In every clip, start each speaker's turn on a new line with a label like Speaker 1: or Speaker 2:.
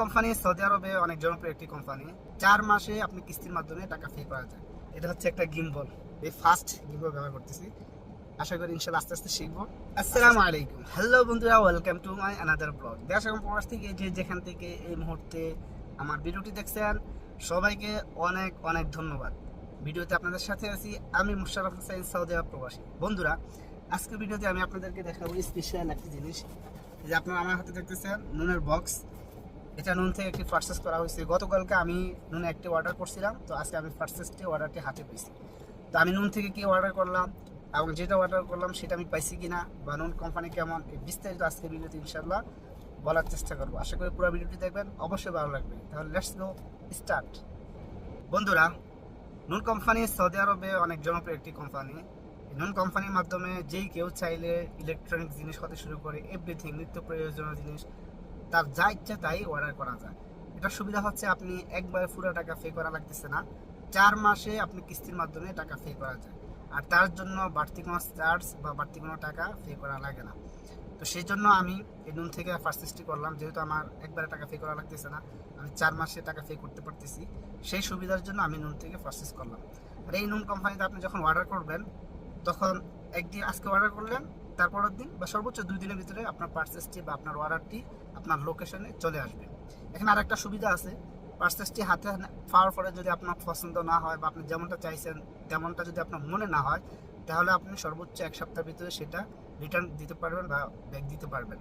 Speaker 1: Company Saudi আরবে অনেক জনপ্রিয় একটি কোম্পানি। চার মাসে আপনি কিস্তির মাধ্যমে টাকা পে করা যায়। এটা হচ্ছে একটা গিম্বল এই ফার্স্ট গিম্বল ব্যবহার করতেছি। আশা করি ইনশাল্লাহ আস্তে আস্তে শিখব। আসসালামু আলাইকুম। হ্যালো বন্ধুরা welcome to my another blog দেশ প্রবাস থেকে যে যেখান থেকে এই মুহূর্তে আমার ভিডিওটি দেখছেন, সবাইকে অনেক অনেক ধন্যবাদ। ভিডিওতে আপনাদের সাথে আছি আমি মুশারফ হোসেন, সৌদি আরব প্রবাসী। বন্ধুরা, আজকের ভিডিওতে আমি আপনাদেরকে দেখাবো স্পেশাল একটি জিনিস। যে আপনারা আমার হাতে দেখতেছেন, নুনের বক্স এটা নুন থেকে একটি পার্সেস করা হয়েছে। গতকালকে আমি নুন একটি অর্ডার করছিলাম, তো আজকে আমি পার্সেসটি অর্ডারটি হাতে পেয়েছি। তো আমি নুন থেকে কি অর্ডার করলাম এবং যেটা অর্ডার করলাম সেটা আমি পাইছি কিনা বা নুন কোম্পানি কেমন বিস্তারিত আজকে ভিডিওতে ইনশাল্লাহ বলার চেষ্টা করব। আশা করি পুরো ভিডিওটি দেখবেন, অবশ্যই ভালো লাগবে। তাহলে লেটস গো স্টার্ট বন্ধুরা, নুন কোম্পানি সৌদি আরবে অনেক জনপ্রিয় একটি কোম্পানি নুন কোম্পানির মাধ্যমে যেই কেউ চাইলে ইলেকট্রনিক জিনিস হতে শুরু করে এভরিথিং নিত্য প্রয়োজনীয় জিনিস তার যা ইচ্ছা তাই অর্ডার করা যায়। এটার সুবিধা হচ্ছে আপনি একবার পুরো টাকা পে করা লাগতেছে না। চার মাসে আপনি কিস্তির মাধ্যমে টাকা পে করা যায়। আর তার জন্য বাড়তি কোনো চার্জ বা বাড়তি কোনো টাকা পে করা লাগে না। তো সেই জন্য আমি এই নুন থেকে পারচেসটি করলাম। যেহেতু আমার একবারে টাকা পে করা লাগতেছে না, আমি চার মাসে টাকা পে করতে পারতেছি। সেই সুবিধার জন্য আমি নুন থেকে পারচেস করলাম। আর এই নুন কোম্পানিতে আপনি যখন অর্ডার করবেন, তখন একদিন আজকে অর্ডার করলেন তারপরের দিন বা সর্বোচ্চ দুই দিনের ভিতরে আপনার পার্সেসটি বা আপনার অর্ডারটি আপনার লোকেশনে চলে আসবে। এখানে আর একটা সুবিধা আছে পার্সেসটি হাতে পাওয়ার পরে যদি আপনার পছন্দ না হয় বা আপনি যেমনটা চাইছেন তেমনটা যদি আপনার মনে না হয়, তাহলে আপনি সর্বোচ্চ এক সপ্তাহের ভিতরে সেটা রিটার্ন দিতে পারবেন বা ব্যাক দিতে পারবেন।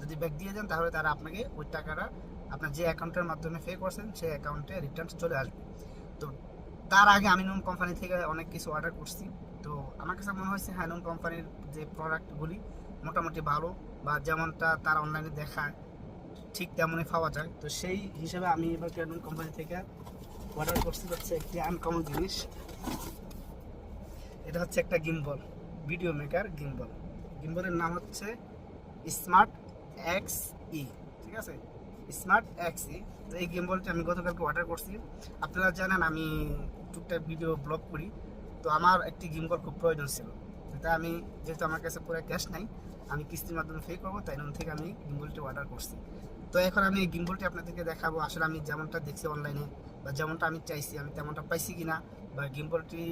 Speaker 1: যদি ব্যাক দিয়ে দেন, তাহলে তারা আপনাকে ওই টাকাটা আপনার যে অ্যাকাউন্টের মাধ্যমে পে করছেন, সেই অ্যাকাউন্টে রিটার্ন চলে আসবে। তো তার আগে আমি নুন কোম্পানি থেকে অনেক কিছু অর্ডার করছি। তো আমার কাছে মনে হয়েছে হ্যাঁ কোম্পানির যে প্রোডাক্টগুলি মোটামুটি ভালো বা যেমনটা তার অনলাইনে দেখায়, ঠিক তেমনই পাওয়া যায়। তো সেই হিসেবে আমি এবার নুন কোম্পানি থেকে অর্ডার করছি হচ্ছে একটি আনকমন জিনিস। এটা হচ্ছে একটা গিম্বল ভিডিও মেকার গিম্বল গিম্বলের নাম হচ্ছে স্মার্ট এক্স ই ঠিক আছে? স্মার্ট এক্স ই তো এই গিম্বলটি আমি গতকালকে অর্ডার করছি। আপনারা জানেন আমি টুকটাক ভিডিও ব্লগ করি। তো আমার একটি গিম্বল খুব প্রয়োজন ছিল। তাই আমি, যেহেতু আমার কাছে পুরো ক্যাশ নাই, আমি কিস্তির মাধ্যমে পে করব, তাই জন্য থেকে আমি গিম্বলটি অর্ডার করছি। তো এখন আমি এই গিম্বলটি আপনাদেরকে দেখাবো, আসলে আমি যেমনটা দেখছি অনলাইনে বা যেমনটা আমি চাইছি, আমি তেমনটা পাইছি কি না বা গিম্বলটি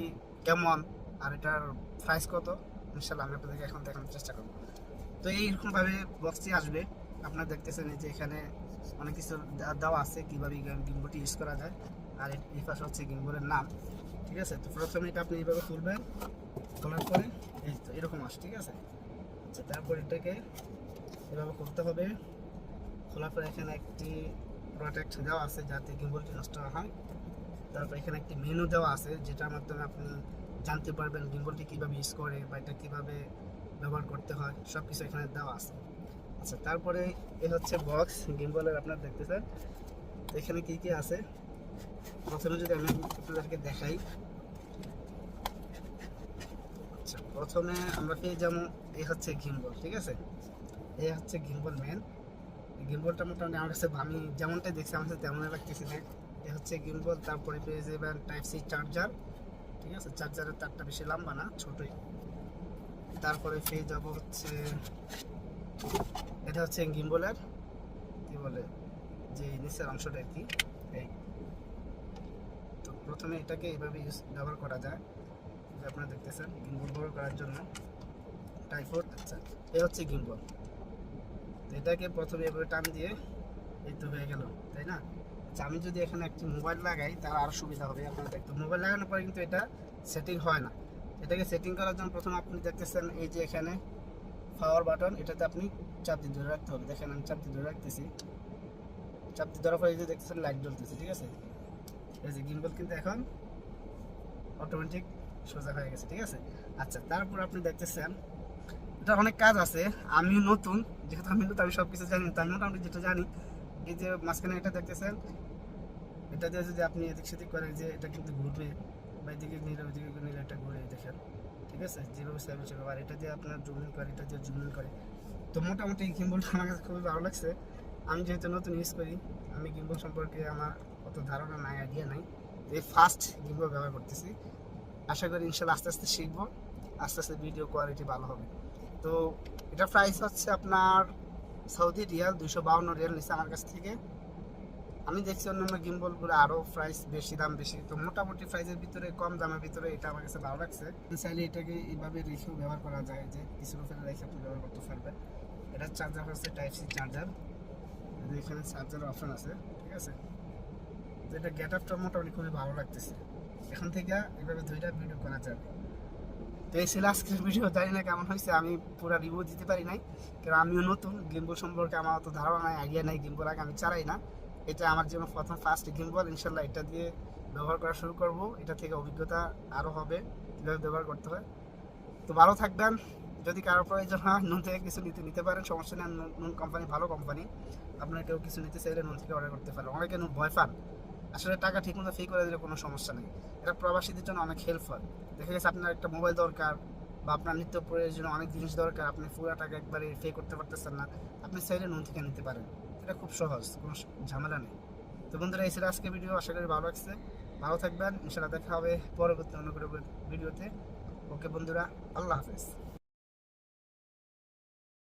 Speaker 1: কেমন আর এটার প্রাইস কত ইনশাল্লাহ আমি আপনাদেরকে এখন দেখানোর চেষ্টা করব। তো এইরকমভাবে বক্সটি আসবে। আপনারা দেখতেছেন যে এখানে অনেক কিছু দেওয়া আছে, কীভাবে গিম্বলটি ইউজ করা যায়। আর এই পাশে হচ্ছে গিম্বলের নাম। ঠিক আছে? তো প্রথমে এটা আপনি এইভাবে তুলবেন, তোলার পরে এই তো এরকম আসে, ঠিক আছে? আচ্ছা তারপর এটাকে এভাবে করতে হবে। খোলার পরে এখানে একটি প্রোটেক্ট দেওয়া আছে যাতে গিম্বলটি নষ্ট না হয়। তারপর এখানে একটি মেনু দেওয়া আছে, যেটার মাধ্যমে আপনি জানতে পারবেন গিম্বলটি কীভাবে ইউজ করে বা এটা কীভাবে ব্যবহার করতে হয় সব কিছু এখানে দেওয়া আছে। আচ্ছা তারপরে এ হচ্ছে বক্স গিম্বলের আপনার দেখতেছেন। এখানে কী কী আছে? প্রথমে যদি আমি আপনাদেরকে দেখাই। আচ্ছা প্রথমে আমরা পেয়ে যাব এই হচ্ছে গিম্বল, ঠিক আছে? এই হচ্ছে গিম্বল মেন গিম্বলটা মোটামুটি আমার কাছে আমি যেমনটাই দেখছি আমার কাছে তেমনই লাগতেছে না। এই হচ্ছে গিম্বল, তারপরে পেয়ে যাবেন টাইপ সি চার্জার ঠিক আছে? চার্জারের তারটা বেশি লম্বা না, ছোটই। তারপরে পেয়ে যাব হচ্ছে, এটা হচ্ছে গিম্বলের, কি বলে, যে নিচের অংশটা আর কি। প্রথমে এটাকে এইভাবে ইউজ ব্যবহার করা যায়। যে আপনারা দেখতেছেন গিম্বল ব্যবহার করার জন্য। টাইফোড আচ্ছা এই হচ্ছে গিম্বল তো এটাকে প্রথমে এভাবে টান দিয়ে এই তো হয়ে গেল, তাই না? আচ্ছা আমি যদি এখানে একটি মোবাইল লাগাই, তাহলে আরও সুবিধা হবে, আপনারা দেখতে মোবাইল লাগানোর পরে কিন্তু এটা সেটিং হয় না। এটাকে সেটিং করার জন্য প্রথমে আপনি দেখতেছেন, এই যে এখানে পাওয়ার বাটন এটাতে আপনি চাপ দিয়ে ধরে রাখতে হবে। দেখেন, আমি চাপ দিয়ে ধরে রাখতেছি। চাপ দিয়ে ধরার পরে এই যে দেখতেছেন লাইট জ্বলতেছে, ঠিক আছে? এই যে গিম্বল কিন্তু এখন অটোমেটিক সোজা হয়ে গেছে ঠিক আছে? আচ্ছা তারপর আপনি দেখতেছেন এটা অনেক কাজ আছে আমিও নতুন যেহেতু আমি নতুন আমি সব কিছু জানি না, তার মোটামুটি যেটা জানি এই যে মাঝখানে এটা দেখতেছেন এটা দিয়ে যদি আপনি এদিক সেদিক করেন যে এটা কিন্তু ঘুরবে বা এদিকে নিলে ওইদিকে নিলে এটা ঘুরে দেখেন ঠিক আছে? যেভাবে সেভ হচ্ছে আর এটা দিয়ে আপনার জুমিং করে এটা দিয়ে জুমিং করে। তো মোটামুটি গিম্বলটা আমার কাছে খুবই ভালো লাগছে। আমি যেহেতু নতুন ইউজ করি, আমি গিম্বল সম্পর্কে আমার অত ধারণা নাই আইডিয়া নাই। এই ফার্স্ট গিম্বল ব্যবহার করতেছি। আশা করি ইনশাল্লাহ আস্তে আস্তে শিখব, আস্তে আস্তে ভিডিও কোয়ালিটি ভালো হবে। তো এটা প্রাইস হচ্ছে আপনার সৌদি রিয়াল দুশো বাউন্ন রিয়াল নিচ্ছে আমার কাছ থেকে। আমি দেখছি অন্যান্য গিম্বলগুলো আরও প্রাইস বেশি, দাম বেশি। তো মোটামুটি প্রাইসের ভিতরে, কম দামের ভিতরে এটা আমার কাছে ভালো লাগছে। চাইলে এটাকে এইভাবে রেখেও ব্যবহার করা যায়, যে কিছু উপরে রেখে আপনি ব্যবহার করতে পারবেন। এটা চার্জার হচ্ছে টাইপ সি চার্জার এখানে চার্জার অপশন আছে, ঠিক আছে? এটা গেট আপটা মোটামুটি খুবই ভালো লাগতেছে। এখান থেকে এইভাবে দুইটা ভিডিও করা যাবে। তো এই ছিল আজকের ভিডিও জানি না কেমন হয়েছে, আমি পুরো রিভিউ দিতে পারি নাই, কারণ আমিও নতুন গিম্বল সম্পর্কে আমার অত ধারণা নাই আইডিয়া নাই গিম্বল আগে আমি চালাই না। এটা আমার জন্য প্রথম ফার্স্ট গিম্বল ইনশাল্লাহ এটা দিয়ে ব্যবহার করা শুরু করব। এটা থেকে অভিজ্ঞতা আরও হবে, কীভাবে ব্যবহার করতে হয়। তো ভালো থাকবেন। যদি কারও প্রয়োজন হয় নুন থেকে কিছু নিতে নিতে পারেন, সমস্যা নেই নুন- কোম্পানি ভালো কোম্পানি আপনারা কেউ কিছু নিতে চাইলে নুন থেকে অর্ডার করতে পারেন। অনেকে নুন ভয় পান। আসলে টাকা ঠিক মতো ফে করে দিলে কোনো সমস্যা নেই। এটা প্রবাসীদের জন্য অনেক হেল্প হয় দেখা গেছে আপনার একটা মোবাইল দরকার বা আপনার নিত্য প্রয়োজনীয় অনেক জিনিস দরকার, আপনি পুরো টাকা একবারে পে করতে পারতেছেন না, আপনি চাইলে নুন থেকে নিতে পারেন। এটা খুব সহজ, কোনো ঝামেলা নেই। তো বন্ধুরা, এই ছিল আজকে ভিডিও আশা করি ভালো লাগছে। ভালো থাকবেন ইনশাল্লাহ দেখা হবে পরবর্তী অন্য ভিডিওতে ওকে বন্ধুরা, আল্লাহ হাফেজ।